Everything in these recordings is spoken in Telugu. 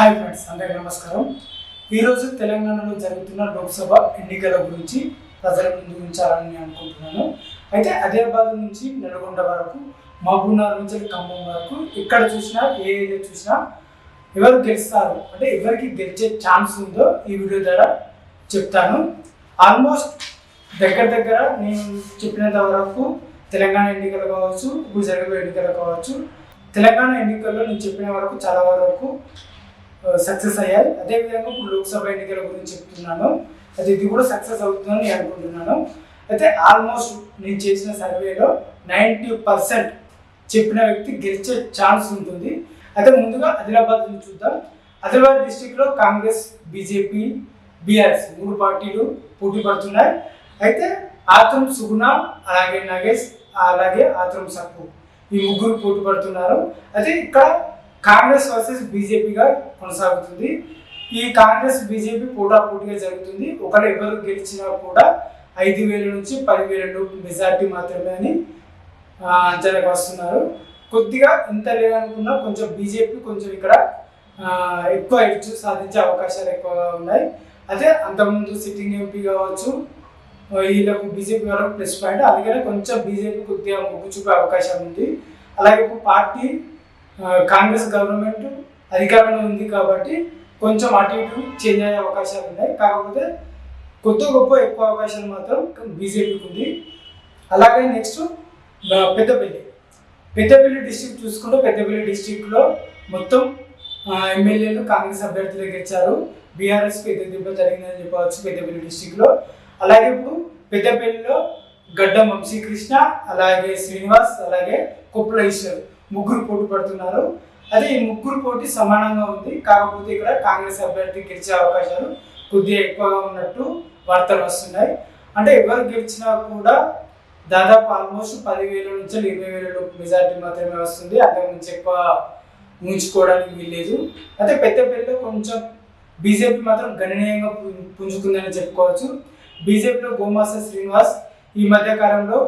హాయ్ ఫ్రెండ్స్ అందరికీ నమస్కారం. ఈరోజు తెలంగాణలో జరుగుతున్న లోక్సభ ఎన్నికల గురించి ప్రజల ముందు ఉంచాలని నేను అనుకుంటున్నాను. అయితే ఆదిలాబాద్ నుంచి నల్గొండ వరకు మహబూబ్నగర్ నుంచి ఖమ్మం వరకు ఎక్కడ చూసినా ఏ ఏరియా చూసినా ఎవరు గెలుస్తారు అంటే ఎవరికి గెలిచే ఛాన్స్ ఉందో ఈ వీడియో ద్వారా చెప్తాను. ఆల్మోస్ట్ దగ్గర దగ్గర నేను చెప్పినంత వరకు తెలంగాణ ఎన్నికలు కావచ్చు ఇప్పుడు జరగబోయే ఎన్నికలు కావచ్చు తెలంగాణ ఎన్నికల్లో నేను చెప్పిన వరకు చాలా వరకు సక్సెస్ అయ్యాయి. అదేవిధంగా ఇప్పుడు లోక్సభ ఎన్నికల గురించి చెప్తున్నాను. అయితే ఇది కూడా సక్సెస్ అవుతుందని నేను అనుకుంటున్నాను. అయితే ఆల్మోస్ట్ నేను చేసిన సర్వేలో నైంటీ పర్సెంట్ చెప్పిన వ్యక్తి గెలిచే ఛాన్స్ ఉంటుంది. అయితే ముందుగా ఆదిలాబాద్ నుంచి చూద్దాం. ఆదిలాబాద్ డిస్టిక్లో కాంగ్రెస్ బీజేపీ బీఆర్ఎస్ మూడు పార్టీలు పోటీ పడుతున్నాయి. అయితే ఆత్రం సుగుణ అలాగే నగేష్ అలాగే ఆత్రం సప్పు ఈ ముగ్గురు పోటీ పడుతున్నారు. అయితే ఇక్కడ కాంగ్రెస్ వర్సెస్ బీజేపీగా కొనసాగుతుంది. ఈ కాంగ్రెస్ బీజేపీ పోటా పోటీగా జరుగుతుంది. ఒకరు ఎవరు గెలిచినా కూడా ఐదు వేల నుంచి పదివేల లోపు మెజార్టీ మాత్రమే అని ఆ, అంచనాకు వస్తున్నారు. కొద్దిగా ఇంత లేదనుకున్నా కొంచెం బీజేపీ కొంచెం ఇక్కడ ఎక్కువ ఎడ్జ్ సాధించే అవకాశాలు ఎక్కువగా ఉన్నాయి. అదే అంతకుముందు సిట్టింగ్ ఎంపీ కావచ్చు వీళ్ళకు బీజేపీ వరకు ప్లస్ పాయింట్. అలాగే కొంచెం బీజేపీ కొద్దిగా మొగ్గు చూపే అవకాశం ఉంది. అలాగే ఇప్పుడు పార్టీ కాంగ్రెస్ గవర్నమెంట్ అధికారంలో ఉంది కాబట్టి కొంచెం అటు ఇటు చేంజ్ అయ్యే అవకాశాలు ఉన్నాయి. కాకపోతే కొత్త గొప్ప ఎక్కువ అవకాశాలు మాత్రం బీజేపీకి ఉంది. అలాగే నెక్స్ట్ పెద్దపల్లి. పెద్దపల్లి డిస్టిక్ చూసుకుంటే పెద్దపల్లి డిస్టిక్లో మొత్తం ఎమ్మెల్యేలు కాంగ్రెస్ అభ్యర్థులు గెలిచారు. బీఆర్ఎస్ పెద్ద దెబ్బ జరిగిందని చెప్పవచ్చు పెద్దపల్లి డిస్టిక్లో అలాగే ఇప్పుడు పెద్దపల్లిలో గడ్డం వంశీకృష్ణ అలాగే శ్రీనివాస్ అలాగే కుప్పల ఈశ్వర్. ముగ్గురు పోటీ పడుతున్నారు. అదే ఈ ముగ్గురు పోటీ సమానంగా ఉంది. కాకపోతే ఇక్కడ కాంగ్రెస్ అభ్యర్థి గెలిచే అవకాశాలు కొద్దిగా ఎక్కువగా ఉన్నట్టు వార్తలు వస్తున్నాయి. అంటే ఎవరు గెలిచినా కూడా దాదాపు ఆల్మోస్ట్ పదివేల నుంచి ఇరవై వేల మెజార్టీ మాత్రమే వస్తుంది. అంతకుమించి ఎక్కువ ఉంచుకోవడానికి వీల్లేదు. అయితే పెద్దపల్లిలో కొంచెం బీజేపీ మాత్రం గణనీయంగా పుంజుకుందని చెప్పుకోవచ్చు. బీజేపీలో గోమాస శ్రీనివాస్ ఈ మధ్య కాలంలో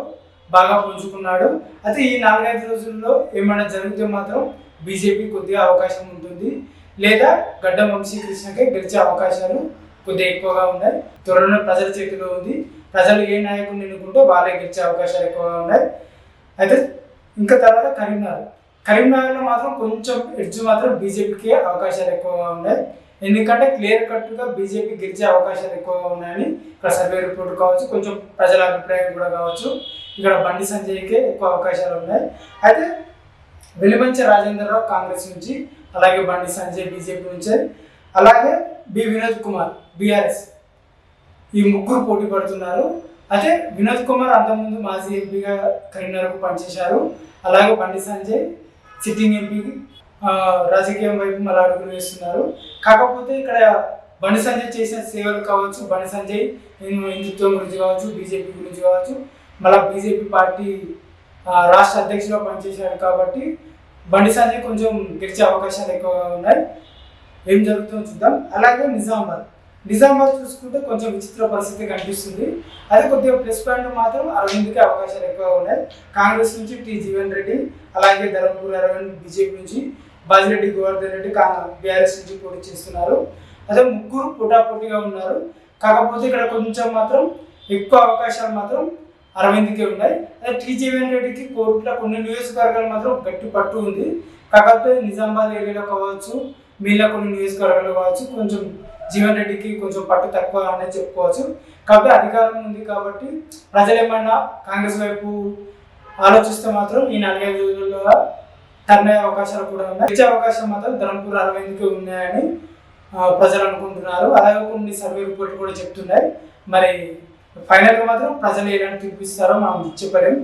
బాగా పుంజుకున్నాడు. అయితే ఈ నాలుగైదు రోజుల్లో ఏమైనా జరిగితే మాత్రం బీజేపీ కొద్దిగా అవకాశం ఉంటుంది. లేదా గడ్డ వంశీకృష్ణకే గెలిచే అవకాశాలు కొద్దిగా ఎక్కువగా ఉన్నాయి. త్వరలో ప్రజల చేతిలో ఉంది. ప్రజలు ఏ నాయకుడిని ఎన్నుకుంటే వాళ్ళే గెలిచే అవకాశాలు ఎక్కువగా ఉన్నాయి. అయితే ఇంకా తర్వాత కరీంనగర్. కరీంనగర్లో మాత్రం కొంచెం ఎడ్జ్ మాత్రం బీజేపీకి అవకాశాలు ఎక్కువగా ఉన్నాయి. ఎందుకంటే క్లియర్ కట్గా బీజేపీ గెలిచే అవకాశాలు ఎక్కువగా ఉన్నాయని ఇక్కడ సర్వే రిపోర్ట్ కావచ్చు కొంచెం ప్రజల అభిప్రాయం కూడా కావచ్చు. ఇక్కడ బండి సంజయ్కే ఎక్కువ అవకాశాలు ఉన్నాయి. అయితే వెలిమంచి రాజేంద్రరావు కాంగ్రెస్ నుంచి అలాగే బండి సంజయ్ బీజేపీ నుంచి. అలాగే బి వినోద్ కుమార్ బీఆర్ఎస్ ఈ ముగ్గురు పోటీ పడుతున్నారు. అయితే వినోద్ కుమార్ అంతకుముందు మాజీ ఎంపీగా కరీంనగర్కు పనిచేశారు. అలాగే బండి సంజయ్ సిట్టింగ్ ఎంపీకి రాజకీయం వైపు మళ్ళీ అడుగులు వేస్తున్నారు. కాకపోతే ఇక్కడ బండి సంజయ్ చేసిన సేవలు కావచ్చు బండి సంజయ్ హిందుత్వం గురించి కావచ్చు బీజేపీ గురించి కావచ్చు మళ్ళీ బీజేపీ పార్టీ రాష్ట్ర అధ్యక్షుడిగా పనిచేశారు కాబట్టి బండి సంజయ్ కొంచెం గెలిచే అవకాశాలు ఎక్కువగా ఉన్నాయి. ఏం జరుగుతుందో చూద్దాం. అలాగే నిజామాబాద్. నిజామాబాద్ చూసుకుంటే కొంచెం విచిత్ర పరిస్థితి కనిపిస్తుంది. అదే కొద్దిగా ప్లస్ పాయింట్ మాత్రం అరవింద్కి అవకాశాలు ఎక్కువగా ఉన్నాయి. కాంగ్రెస్ నుంచి టి జీవన్ రెడ్డి అలాగే ధర్మపూర్ అరవింద్ బీజేపీ నుంచి బాజిరెడ్డి గోవర్ధన్ రెడ్డి బీఆర్ఎస్ నుంచి పోటీ చేస్తున్నారు. అదే ముగ్గురు పోటాపోటీగా ఉన్నారు. కాకపోతే ఇక్కడ కొంచెం మాత్రం ఎక్కువ అవకాశాలు మాత్రం అరవింద్కే ఉన్నాయి. అదే టి జీవన్ రెడ్డికి కోర్టులో కొన్ని నియోజకవర్గాలు మాత్రం గట్టి పట్టు ఉంది. కాకపోతే నిజామాబాద్ ఏరియాలో కావచ్చు మీలో కొన్ని నియోజకవర్గాలు కావచ్చు కొంచెం జీవన్ రెడ్డికి కొంచెం పట్టు తక్కువ అనేది చెప్పుకోవచ్చు. కాకపోతే అధికారం ఉంది కాబట్టి ప్రజలు ఏమన్నా కాంగ్రెస్ వైపు ఆలోచిస్తే మాత్రం ఈ నాలుగైదు రోజుల్లో టర్న్ అయ్యే అవకాశాలు కూడా ఉన్నాయి. ఇచ్చే అవకాశం మాత్రం ధర్మపుర అరవింద్కి ఉన్నాయని ప్రజలు అనుకుంటున్నారు. అలాగే కొన్ని సర్వే రిపోర్ట్లు కూడా చెప్తున్నాయి. మరి ఫైనల్గా మాత్రం ప్రజలు ఎలాంటి తీర్పు మనం చెప్పలేం.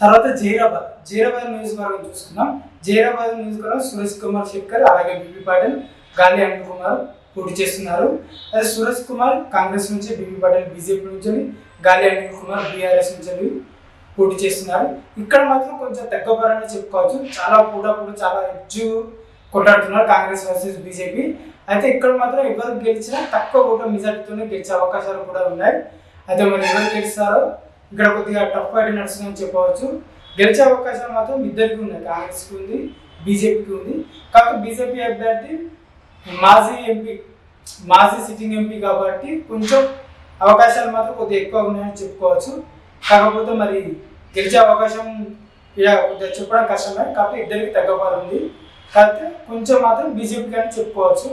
తర్వాత జైరాబాద్. జైరాబాద్ నియోజకవర్గం చూసుకున్నాం జైరాబాద్ నియోజకవర్గం సురేష్ కుమార్ శేఖర్ అలాగే బీపీ పాటిల్ గాలి అనిల్ కుమార్ పోటీ చేస్తున్నారు. అదే సురేష్ కుమార్ కాంగ్రెస్ నుంచి బీపీ పాటిల్ బీజేపీ నుంచి గాలి అనిల్ కుమార్ బీఆర్ఎస్ నుంచి పోటీ చేస్తున్నారు. ఇక్కడ మాత్రం కొంచెం తగ్గపరని చెప్పుకోవచ్చు. చాలా పూటప్పుడు చాలా ఎడ్జు కొట్టాడుతున్నారు కాంగ్రెస్ వర్సెస్ బీజేపీ. అయితే ఇక్కడ మాత్రం ఎవరు గెలిచినా తక్కువ ఓట్ల మెజార్టీతోనే గెలిచే అవకాశాలు కూడా ఉన్నాయి. అయితే మరి ఎవరు గెలుస్తారో ఇక్కడ కొద్దిగా టఫ్ ఫైట్ నడుస్తుందని చెప్పవచ్చు. గెలిచే అవకాశాలు మాత్రం ఇద్దరికి ఉన్నాయి. కాంగ్రెస్కి ఉంది బీజేపీకి ఉంది. కాకపోతే బీజేపీ అభ్యర్థి మాజీ ఎంపీ మాజీ సిట్టింగ్ ఎంపీ కాబట్టి కొంచెం అవకాశాలు మాత్రం కొద్దిగా ఎక్కువ ఉన్నాయని చెప్పుకోవచ్చు. కాకపోతే మరి గెలిచే అవకాశం ఇలా చెప్పడం కష్టమే. కాకపోతే ఇద్దరికి తగ్గపారు ఉంది. కాకపోతే కొంచెం మాత్రం బీజేపీ కానీ చెప్పుకోవచ్చు.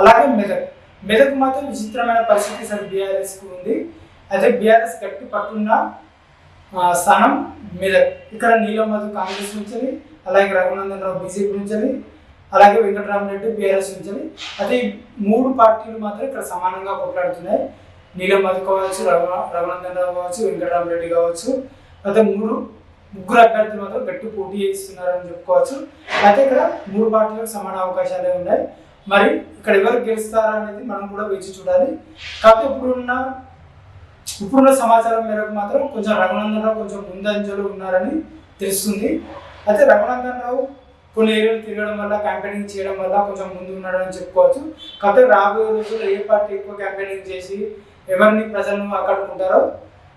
అలాగే మెదక్. మెదక్ మాత్రం విచిత్రమైన పరిస్థితి సార్ బీఆర్ఎస్కి ఉంది. అయితే బీఆర్ఎస్ గట్టి పట్టున్న స్థానం మెదక్. ఇక్కడ నీలం మధు కాంగ్రెస్ నుంచి అలాగే రఘునందన్ రావు బీజేపీ నుంచి అలాగే వెంకటరామరెడ్డి బీఆర్ఎస్ నుంచి అయితే ఈ మూడు పార్టీలు మాత్రం ఇక్కడ సమానంగా కొట్లాడుతున్నాయి. నీలం మధు కావచ్చు రఘు రఘునందన్ రావు కావచ్చు వెంకటరామరెడ్డి కావచ్చు. అయితే మూడు ముగ్గురు అభ్యర్థులు మాత్రం గట్టి పోటీ చేస్తున్నారని చెప్పుకోవచ్చు. అయితే ఇక్కడ మూడు పార్టీలకు సమాన అవకాశాలే ఉన్నాయి. మరి ఇక్కడ ఎవరు గెలుస్తారా అనేది మనం కూడా వేచి చూడాలి. కాకపోతే ఇప్పుడున్న ఇప్పుడున్న సమాచారం మేరకు మాత్రం కొంచెం రఘునందన్ రావు కొంచెం ముందంజలు ఉన్నారని తెలుస్తుంది. అయితే రఘునందన్ రావు కొన్ని ఏరియాలు తిరగడం వల్ల క్యాంపెయినింగ్ చేయడం వల్ల కొంచెం ముందు ఉన్నాడని చెప్పుకోవచ్చు. కాకపోతే రాబోయే రోజుల్లో ఏ పార్టీ ఎక్కువ క్యాంపెయినింగ్ చేసి ఎవరిని ప్రజలను ఆకట్టుకుంటారో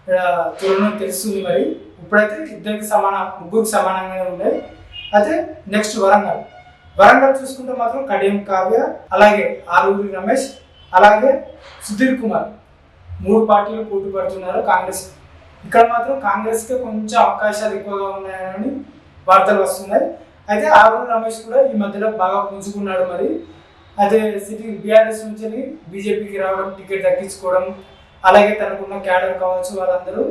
ఇక్కడ తెలుస్తుంది మరి. ఇప్పుడైతే ఇద్దరికి సమాన ముగ్గురికి సమానంగానే ఉన్నాయి. అయితే నెక్స్ట్ వరంగల్. వరంగల్ చూసుకుంటే మాత్రం కడియం కావ్య అలాగే ఆరూరి రమేష్ అలాగే సుధీర్ కుమార్. మూడు పార్టీలు పోటీ పడుతున్నారు కాంగ్రెస్. ఇక్కడ మాత్రం కాంగ్రెస్కే కొంచెం అవకాశాలు ఎక్కువగా ఉన్నాయని వార్తలు వస్తున్నాయి. అయితే ఆరూరి రమేష్ కూడా ఈ మధ్యలో బాగా పుంజుకున్నాడు మరి. అదే సిటీ బీఆర్ఎస్ నుంచి బీజేపీకి రావడం టికెట్ దక్కించుకోవడం అలాగే తనకున్న క్యాడర్ కావచ్చు వాళ్ళందరూ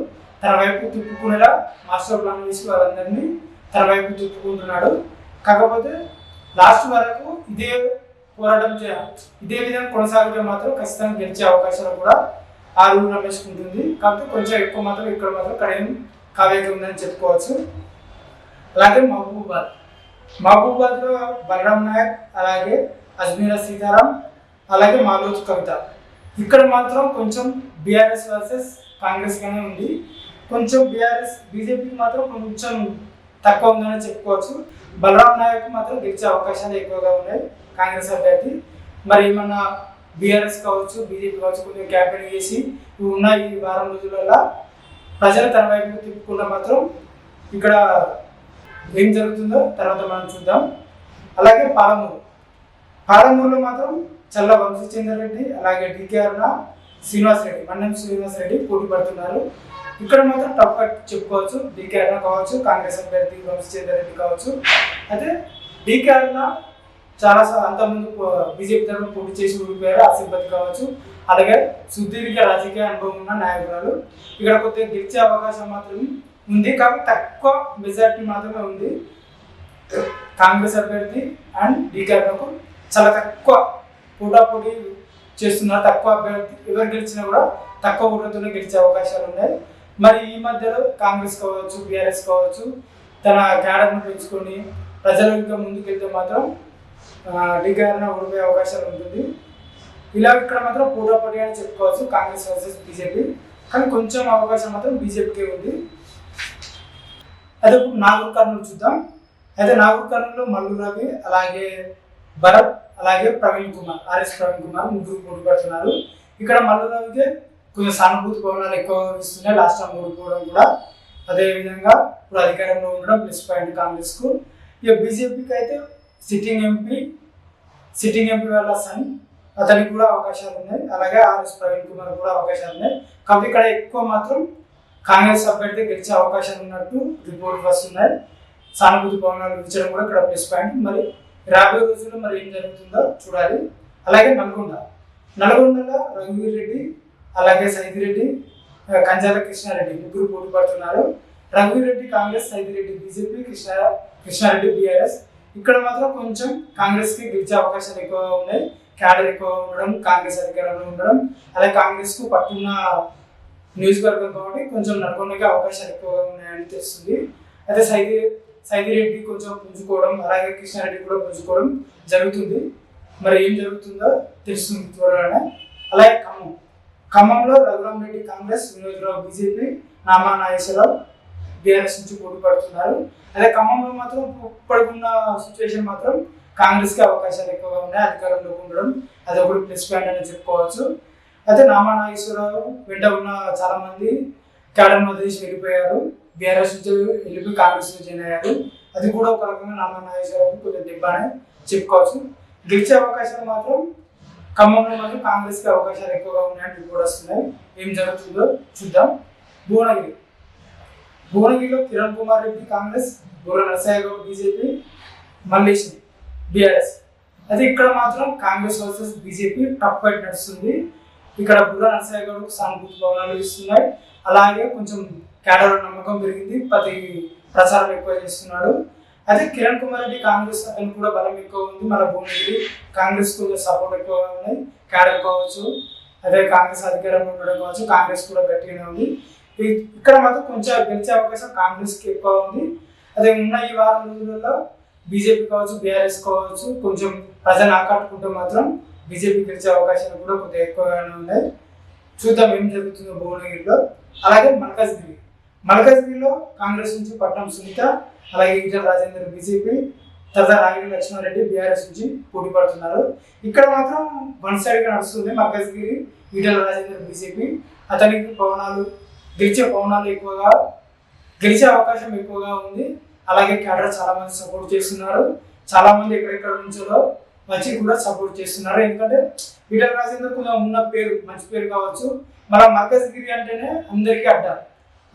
తన వైపు తిప్పుకునేలా మాస్టర్ ప్లాన్ వేసి వాళ్ళందరినీ తన వైపు తిప్పుకుంటున్నాడు. కాకపోతే లాస్ట్ వరకు ఇదే పోరాటం చేయాలి ఇదే విధంగా కొనసాగితే మాత్రం ఖచ్చితంగా గెలిచే అవకాశాలు కూడా ఆరు రమేష్ ఉంటుంది కాకపోతే కొంచెం ఎక్కువ మాత్రం ఇక్కడ మాత్రం కడియం కావ్యకి ఉందని చెప్పుకోవచ్చు. అలాగే మహబూబాద్. మహబూబాద్లో బలరాం నాయక్ అలాగే అజ్మీరా సీతారాం అలాగే మాలోత్ కవిత. ఇక్కడ మాత్రం కొంచెం బీఆర్ఎస్ వర్సెస్ కాంగ్రెస్ గానే ఉంది. కొంచెం బీఆర్ఎస్ బీజేపీకి మాత్రం కొంచెం తక్కువ ఉందని చెప్పుకోవచ్చు. బలరాం నాయక్ మాత్రం గెలిచే అవకాశాలు ఎక్కువగా ఉన్నాయి కాంగ్రెస్ అభ్యర్థి. మరి ఏమన్నా బీఆర్ఎస్ కావచ్చు బీజేపీ కావచ్చు కొంచెం క్యాంపెయిన్ చేసి ఇవి ఉన్న ఈ వారం రోజులలో ప్రజలు తన వైపు తిప్పుకున్న మాత్రం ఇక్కడ ఏం జరుగుతుందో తర్వాత మనం చూద్దాం. అలాగే పాలమూరు. పాలమూరులో మాత్రం చల్ల వంశీచంద్ర రెడ్డి అలాగే డికేఆర్ అరుణ శ్రీనివాస్ రెడ్డి మన్నం శ్రీనివాస్ రెడ్డి పోటీ పడుతున్నారు. ఇక్కడ మాత్రం టఫ్ కట్ చెప్పుకోవచ్చు. డికే కావచ్చు కాంగ్రెస్ అభ్యర్థి వంశీచంద్ర రెడ్డి కావచ్చు. అయితే డికే చాలా అంతకుముందు బీజేపీ తరఫున పోటీ చేసి ఊడిపోయారు ఆ సింపతి కావచ్చు అలాగే సుదీర్ఘ రాజకీయ అనుభవం ఉన్న నాయకురాలు. ఇక్కడ కొద్దిగా గెలిచే అవకాశం మాత్రం ఉంది కాబట్టి తక్కువ మెజార్టీ మాత్రమే ఉంది. కాంగ్రెస్ అభ్యర్థి అండ్ డీకేకు చాలా తక్కువ పోటాపోటీ చేస్తున్నారు తక్కువ అభ్యర్థి ఎవరు గెలిచినా కూడా తక్కువ ఓట్లతోనే గెలిచే అవకాశాలు ఉన్నాయి. మరి ఈ మధ్యలో కాంగ్రెస్ కావచ్చు బీఆర్ఎస్ కావచ్చు తన క్యాడర్ను పెంచుకొని ప్రజలు ఇంకా ముందుకెళ్తే మాత్రం డీకేఆర్న ఓడిపోయే అవకాశాలు ఉంటుంది. ఇలా ఇక్కడ మాత్రం పోటాపోటీ అని చెప్పుకోవచ్చు కాంగ్రెస్ వర్సెస్ బీజేపీ. కానీ కొంచెం అవకాశం మాత్రం బీజేపీకే ఉంది. అదే ఇప్పుడు నాగూర్ కర్నూలు చూద్దాం. అయితే నాగూర్ కర్నూలు మల్లు రవి అలాగే భరత్ అలాగే ప్రవీణ్ కుమార్ ఆర్ఎస్ ప్రవీణ్ కుమార్ ముగ్గురు పోటీ పడుతున్నారు ఇక్కడ మల్లు రవికి కొంచెం సానుభూతి భవనాలు ఎక్కువ ఇస్తున్నాయి. లాస్ట్ టైం ఓడిపోవడం కూడా అదేవిధంగా ఇప్పుడు అధికారంలో ఉండడం ప్లస్ పాయింట్ కాంగ్రెస్కు ఇక బీజేపీకి అయితే సిట్టింగ్ ఎంపీ సిట్టింగ్ ఎంపీ వాళ్ళ సన్ అతనికి కూడా అవకాశాలు ఉన్నాయి. అలాగే ఆర్ఎస్ ప్రవీణ్ కుమార్ కూడా అవకాశాలు ఉన్నాయి. కాబట్టి ఇక్కడ ఎక్కువ మాత్రం కాంగ్రెస్ అభ్యర్థి గెలిచే అవకాశాలు ఉన్నట్టు రిపోర్ట్ వస్తున్నాయి. సానుభూతి భవనాలు ఇచ్చడం కూడా ఇక్కడ ప్లస్ పాయింట్ మరి రాబోయే రోజుల్లో మరి ఏం జరుగుతుందో చూడాలి. అలాగే నల్గొండ. నల్గొండలో రఘువీర్ రెడ్డి అలాగే సైదిరెడ్డి ఆ, కంజాల కృష్ణారెడ్డి ముగ్గురు పోటీ పడుతున్నారు. రఘువీర్ రెడ్డి కాంగ్రెస్ సైదిరెడ్డి బీజేపీ కృష్ణ కృష్ణారెడ్డి బీఆర్ఎస్. ఇక్కడ మాత్రం కొంచెం కాంగ్రెస్కి గెలిచే అవకాశాలు ఎక్కువగా ఉన్నాయి. క్యాడర్ ఎక్కువ ఉండడం కాంగ్రెస్ అధికారంలో ఉండడం అలాగే కాంగ్రెస్కు పట్టున్న నియోజకవర్గం కాబట్టి కొంచెం నల్గొండకి అవకాశాలు ఎక్కువగా ఉన్నాయని తెలుస్తుంది. అయితే సైది సైదిరెడ్డి కొంచెం పుంజుకోవడం అలాగే కృష్ణారెడ్డి కూడా పుంజుకోవడం జరుగుతుంది. మరి ఏం జరుగుతుందో తెలుస్తుంది త్వరలోనే. అలాగే ఖమ్మం. ఖమ్మంలో రఘురామ్ రెడ్డి కాంగ్రెస్ వినోద్రావు బీజేపీ నామా నాగేశ్వరరావు బీఆర్ఎస్ నుంచి పోటీ పడుతున్నారు. అదే ఖమ్మంలో మాత్రం పడుకున్న సిచ్యువేషన్ మాత్రం కాంగ్రెస్కి అవకాశాలు ఎక్కువగా ఉన్నాయి అధికారంలోకి ఉండడం అది ఒకటి ప్లస్ పాయింట్ అని చెప్పుకోవచ్చు. అయితే నామా నాగేశ్వరరావు వెంట ఉన్న చాలామంది కేడర్ క్యాడర్ వదిలేసి వెళ్ళిపోయారు. బీఆర్ఎస్ నుంచి వెళ్ళిపోయి కాంగ్రెస్ నుంచి జాయిన్ అయ్యారు. అది కూడా ఒక రకంగా నామా నాగేశ్వరరావు కొంచెం దెబ్బ అని చెప్పుకోవచ్చు. గెలిచే అవకాశాలు మాత్రం ఖమ్మంలో మాత్రం కాంగ్రెస్కి అవకాశాలు ఎక్కువగా ఉన్నాయని రిపోర్ట్ వస్తున్నాయి. ఏం జరుగుతుందో చూద్దాం. భువనగిరి. భువనగిరిలో కిరణ్ కుమార్ రెడ్డి కాంగ్రెస్ బుర్ర నరసయ్య గౌడ్ బీజేపీ మల్లేష్ బీఆర్ఎస్. అయితే ఇక్కడ మాత్రం Congress versus BJP tough fight నడుస్తుంది. ఇక్కడ బుర్ర నరసయ్య గౌడ్ సానుభూతి భవనాలు ఇస్తున్నాయి అలాగే కొంచెం కేడర్ నమ్మకం పెరిగింది ప్రతి ప్రచారం ఎక్కువ చేస్తున్నాడు. అదే కిరణ్ కుమార్ రెడ్డి కాంగ్రెస్ అతను కూడా బలం ఎక్కువ ఉంది మన భువనగిరి కాంగ్రెస్ కూడా సపోర్ట్ ఎక్కువగా ఉన్నాయి కేడర్ కావచ్చు అదే కాంగ్రెస్ అధికారంలో ఉండడం కావచ్చు కాంగ్రెస్ కూడా గట్టిగానే ఉంది. ఇక్కడ మాత్రం కొంచెం గెలిచే అవకాశం కాంగ్రెస్కి ఎక్కువ ఉంది. అదే ఉన్న ఈ వారం రోజులలో బీజేపీ కావచ్చు బీఆర్ఎస్ కావచ్చు కొంచెం ప్రజలు ఆకట్టుకుంటే మాత్రం బీజేపీ గెలిచే అవకాశాలు కూడా కొద్దిగా ఎక్కువగానే ఉన్నాయి. చూద్దాం ఏం జరుగుతుందో భువనగిరిలో. అలాగే మల్కాజ్గిరి. మల్కాజ్గిరిలో కాంగ్రెస్ నుంచి పట్నం సునీత అలాగే ఈటల రాజేందర్ బీజేపీ తదా రాగిడి లక్ష్మణరెడ్డి బీఆర్ఎస్ నుంచి పోటీ పడుతున్నారు. ఇక్కడ మాత్రం వన్ సైడ్గా నడుస్తుంది మల్కజ్గిరి ఈటల రాజేందర్ బీజేపీ. అతనికి పవనాలు గెలిచే పవనాలు ఎక్కువగా గెలిచే అవకాశం ఎక్కువగా ఉంది. అలాగే క్యాడర్ చాలా మంది సపోర్ట్ చేస్తున్నారు. చాలా మంది ఎక్కడెక్కడ నుంచో వచ్చి కూడా సపోర్ట్ చేస్తున్నారు. ఎందుకంటే ఈటల రాజేందర్ కొంచెం ఉన్న పేరు మంచి పేరు కావచ్చు. మన మల్కజ్గిరి అంటేనే అందరికీ అడ్డారు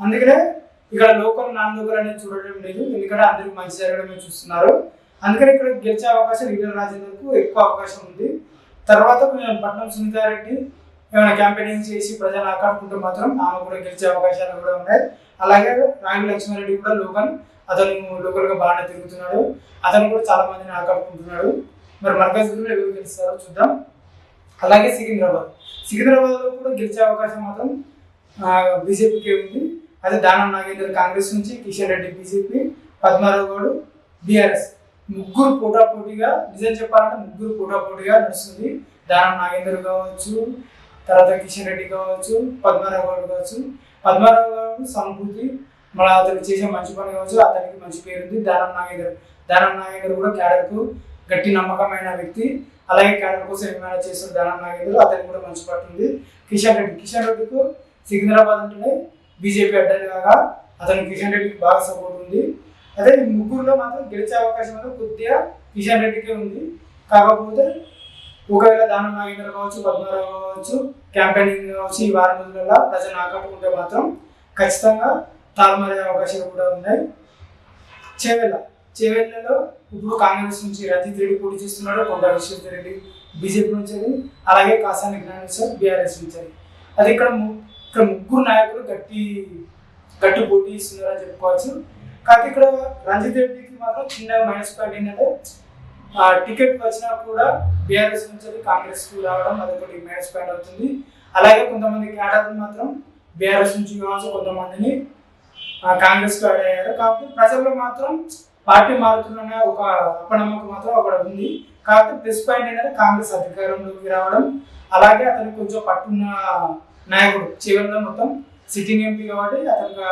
అందుకనే ఇక్కడ లోకల్ నాన్ లోకల్ అనేది చూడడం లేదు. ఎందుకంటే అందరూ మంచి జరగడమే చూస్తున్నారు. అందుకని ఇక్కడ గెలిచే అవకాశం ఈటల రాజేందర్కు ఎక్కువ అవకాశం ఉంది. తర్వాత పట్నం సునీతారెడ్డి ఏమైనా క్యాంపెయినింగ్ చేసి ప్రజలు ఆకట్టుకుంటే మాత్రం ఆమె కూడా గెలిచే అవకాశాలు కూడా ఉన్నాయి. అలాగే రాగి లక్ష్మారెడ్డి కూడా లోకల్ అతను లోకల్గా బాగానే తిరుగుతున్నాడు. అతను కూడా చాలా మందిని ఆకట్టుకుంటున్నాడు. మరి మర్కజ్గిరిలో ఎవరు గెలుస్తారో చూద్దాం. అలాగే సికింద్రాబాద్. సికింద్రాబాద్లో కూడా గెలిచే అవకాశం మాత్రం బీజేపీకి ఉంది. అదే దానం నాగేందర్ కాంగ్రెస్ నుంచి కిషన్ రెడ్డి బీజేపీ పద్మారావు గౌడ్ బీఆర్ఎస్. ముగ్గురు పోటాపోటీగా నిజం చెప్పాలంటే ముగ్గురు పోటాపోటీగా నడుస్తుంది. దానం నాగేందర్ కావచ్చు తర్వాత కిషన్ రెడ్డి కావచ్చు పద్మారావు గౌడ్ కావచ్చు. పద్మారావు గౌడ్ సంపూర్తి మన అతను చేసే మంచి పని కావచ్చు అతనికి మంచి పేరు ఉంది దానం నాగేందర్. దానం నాగేందర్ కూడా క్యాడర్కు గట్టి నమ్మకమైన వ్యక్తి. అలాగే క్యాడర్ కోసం ఏమైనా చేస్తున్న దానం నాగేందర్? అతనికి కూడా మంచి పట్టు ఉంది. కిషన్ రెడ్డి కిషన్ రెడ్డికు సికింద్రాబాద్ అంటేనే బీజేపీ అడ్డని కాగా అతను కిషన్ రెడ్డికి బాగా సపోర్ట్ ఉంది. అదే ముగ్గురులో మాత్రం గెలిచే అవకాశం అయితే కొద్దిగా కిషన్ రెడ్డికే ఉంది. కాకపోతే ఒకవేళ దానం నాగేంద్ర కావచ్చు పద్మారావు కావచ్చు క్యాంపెయినింగ్ కావచ్చు ఈ వారం రోజులలో ప్రజలు ఆకట్టుకుంటే మాత్రం ఖచ్చితంగా తారుమారే అవకాశాలు కూడా ఉన్నాయి. చేవెళ్ళ చేవెళ్ళలో ఇప్పుడు కాంగ్రెస్ నుంచి రతి రెడ్డి పోటీ చేస్తున్నాడు కొండ విశ్వేశ్వర రెడ్డి బీజేపీ నుంచి అలాగే కాసాని జ్ఞానేశ్వర్ బీఆర్ఎస్ నుంచి అది ఇక్కడ ము- ఇక్కడ ముగ్గురు నాయకులు గట్టి గట్టి పోటీ ఇస్తున్నారని చెప్పుకోవచ్చు. కాకపోతే ఇక్కడ రంజిత్ రెడ్డికి మాత్రం చిన్న మైనస్ పాయింట్ ఏంటంటే ఆ, టికెట్ వచ్చినా కూడా బీఆర్ఎస్ నుంచి కాంగ్రెస్కు రావడం అదొకటి మైనస్ పాయింట్ అవుతుంది. అలాగే కొంతమంది క్యాడర్లు మాత్రం బీఆర్ఎస్ నుంచి కావచ్చు కొంతమందిని కాంగ్రెస్కు యాడ్ అయ్యారు. కాబట్టి ప్రజల్లో మాత్రం పార్టీ మారుతున్న ఒక అపనమ్మకం మాత్రం అక్కడ ఉంది. కాబట్టి ప్లస్ పాయింట్ ఏంటంటే కాంగ్రెస్ అధికారంలోకి రావడం. అలాగే అతనికి కొంచెం పట్టున్న నాయకుడు. చివరిలో మొత్తం సిట్టింగ్ ఎంపీ కాబట్టి అతనికి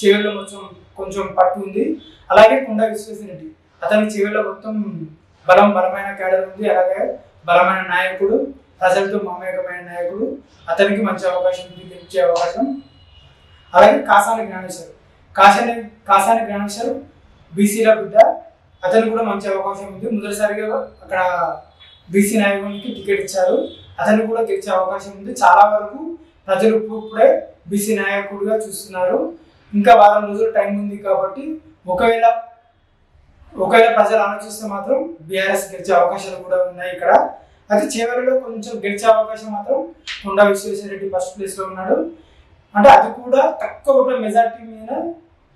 చివరిలో కొంచెం కొంచెం పట్టు ఉంది. అలాగే కొండా విశ్వేశ్వరరెడ్డి. అతని చివరిలో మొత్తం బలం బలమైన క్యాడర్ ఉంది. అలాగే బలమైన నాయకుడు ప్రజలతో మమేకమైన నాయకుడు. అతనికి మంచి అవకాశం ఉంది గెలిచే అవకాశం. అలాగే కాసాని జ్ఞానేశ్వర్. కాసాని కాసాని జ్ఞానేశ్వర్ బీసీల బిడ్డ. అతనికి కూడా మంచి అవకాశం ఉంది. మొదటిసారిగా అక్కడ బీసీ నాయకునికి టికెట్ ఇచ్చారు. అతనికి కూడా గెలిచే అవకాశం ఉంది. చాలా వరకు ప్రజలు ఇప్పుడే బీసీ నాయకుడిగా చూస్తున్నారు. ఇంకా వారం రోజులు టైం ఉంది కాబట్టి ఒకవేళ ఒకవేళ ప్రజలు ఆలోచిస్తే మాత్రం బీఆర్ఎస్ గెలిచే అవకాశాలు కూడా ఉన్నాయి ఇక్కడ. అయితే చివరిలో కొంచెం గెలిచే అవకాశం మాత్రం కొండా విశ్వేశ్వరరెడ్డి ఫస్ట్ ప్లేస్లో ఉన్నాడు. అంటే అది కూడా తక్కువ మెజార్టీ మీద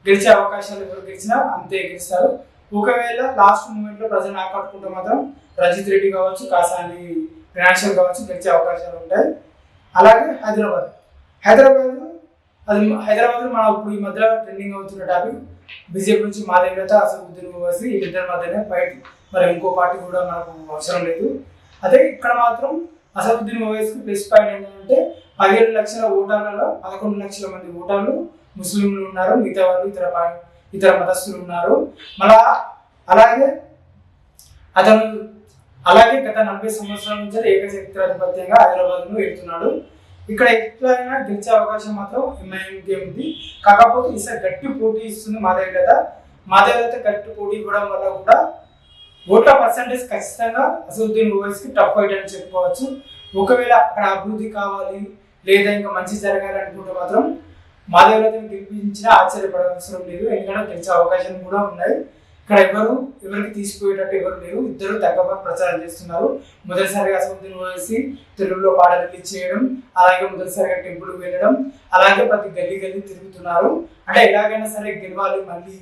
గెలిచే అవకాశాలు ఎవరు గెలిచినా అంతే గెలుస్తారు. ఒకవేళ లాస్ట్ మూమెంట్లో ప్రజలు ఆకట్టుకుంటే మాత్రం రజిత్ రెడ్డి కావచ్చు కాసాని ఫినాన్షియల్ కావచ్చు గెలిచే అవకాశాలు ఉంటాయి. అలాగే హైదరాబాద్. హైదరాబాద్ అది హైదరాబాద్ మన ఇప్పుడు ఈ మధ్యలో ట్రెండింగ్ అవుతున్న టాపిక్ బీజేపీ నుంచి మాదేవిత అసదుద్దీన్ ఓవైసీ వీళ్ళిద్దరి మధ్యనే ఫైట్ మరి ఇంకో పార్టీ కూడా మనకు అవసరం లేదు. అదే ఇక్కడ మాత్రం అసదుద్దీన్ ఓవైసీకి ప్లస్ పాయింట్ ఏంటంటే పదిహేడు లక్షల ఓటర్లలో పదకొండు లక్షల మంది ఓటర్లు ముస్లింలు ఉన్నారు మిగతా వాళ్ళు ఇతర ఇతర మతస్థులు ఉన్నారు. మళ్ళా అలాగే అతను అలాగే గత నలభై సంవత్సరాల నుంచి ఏకశక్తిరాధిపత్యంగా హైదరాబాద్ను వెళ్తున్నాడు ఇక్కడ ఎట్లయినా గెలిచే అవకాశం మాత్రం ఎంఐఎంకే ఉంది. కాకపోతే ఈసారి గట్టి పోటీ ఇస్తుంది మాదేవిలత మాదేవిలత గట్టి పోటీ ఇవ్వడం వల్ల కూడా ఓట్ల పర్సంటేజ్ ఖచ్చితంగా అసదుద్దీన్ ఓవైసీకి టఫ్ ఫైట్ అని చెప్పుకోవచ్చు. ఒకవేళ అక్కడ అభివృద్ధి కావాలి లేదా ఇంకా మంచి జరగాలి అనుకుంటే మాత్రం మాధవరాజుని గెలిపించినా ఆశ్చర్యపడవసరం లేదు. ఎందుకంటే గెలిచే అవకాశం కూడా ఉన్నాయి. ఇక్కడ ఎవరు? ఎవరికి తీసిపోయేటట్టు ఎవరు లేరు. ఇద్దరు తగ్గమని ప్రచారం చేస్తున్నారు. మొదటిసారిగా సముద్రం వేసి తెలుగులో పాటలు రిలీజ్ చేయడం అలాగే మొదటిసారిగా టెంపుల్ వెళ్ళడం అలాగే ప్రతి గల్లీ గల్లీ తిరుగుతున్నారు. అంటే ఎలాగైనా సరే గెలవాలి మళ్ళీ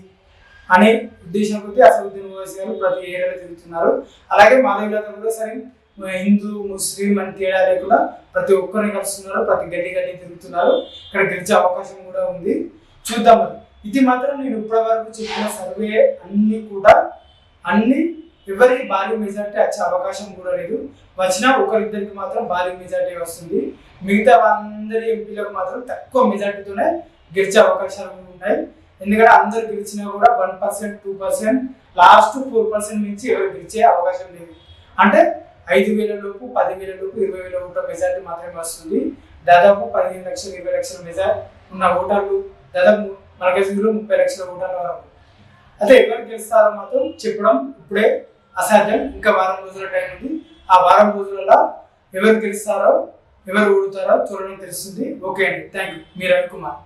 అనే ఉద్దేశం కొద్ది అసదుద్దీన్ ఓవైసీ గారు ప్రతి ఏడాది తిరుగుతున్నారు. అలాగే మాధవరాజు కూడా సరే హిందూ ముస్లిం అని తేడా లేకుండా ప్రతి ఒక్కరిని కలుస్తున్నారు ప్రతి గల్లీ గల్లీ తిరుగుతున్నారు. ఇక్కడ గెలిచే అవకాశం కూడా ఉంది. చూద్దాం మరి. ఇది మాత్రం నేను ఇప్పటి వరకు చెప్పిన సర్వే అన్ని కూడా అన్ని ఎవరికి భారీ మెజార్టీ వచ్చే అవకాశం కూడా లేదు. వచ్చినా ఒకరిద్దరికి మాత్రం భారీ మెజార్టీ వస్తుంది. మిగతా అందరి ఎంపీలకు మాత్రం తక్కువ మెజార్టీతోనే గెలిచే అవకాశాలు ఉన్నాయి. ఎందుకంటే అందరు గెలిచినా కూడా one percent two percent last four percent నుంచి ఎవరు గెలిచే అవకాశం లేదు. అంటే ఐదు వేల లోపు పదివేల లోపు ఇరవై వేల ఓట్ల మెజార్టీ మాత్రమే వస్తుంది. దాదాపు పదిహేను లక్షలు ఇరవై లక్షల మెజార్ ఉన్న ఓటర్లు దాదాపు మరకజీలో ముప్పై లక్షల ఓటర్ల వరకు అయితే ఎవరు గెలుస్తారో మాత్రం చెప్పడం ఇప్పుడే అసాధ్యం. ఇంకా వారం రోజుల టైం ఉంది. ఆ వారం రోజులలో ఎవరు గెలుస్తారో ఎవరు ఓడుతారో త్వరలో తెలుస్తుంది. ఓకే అండి. థ్యాంక్ యూ మీ రవికుమార్.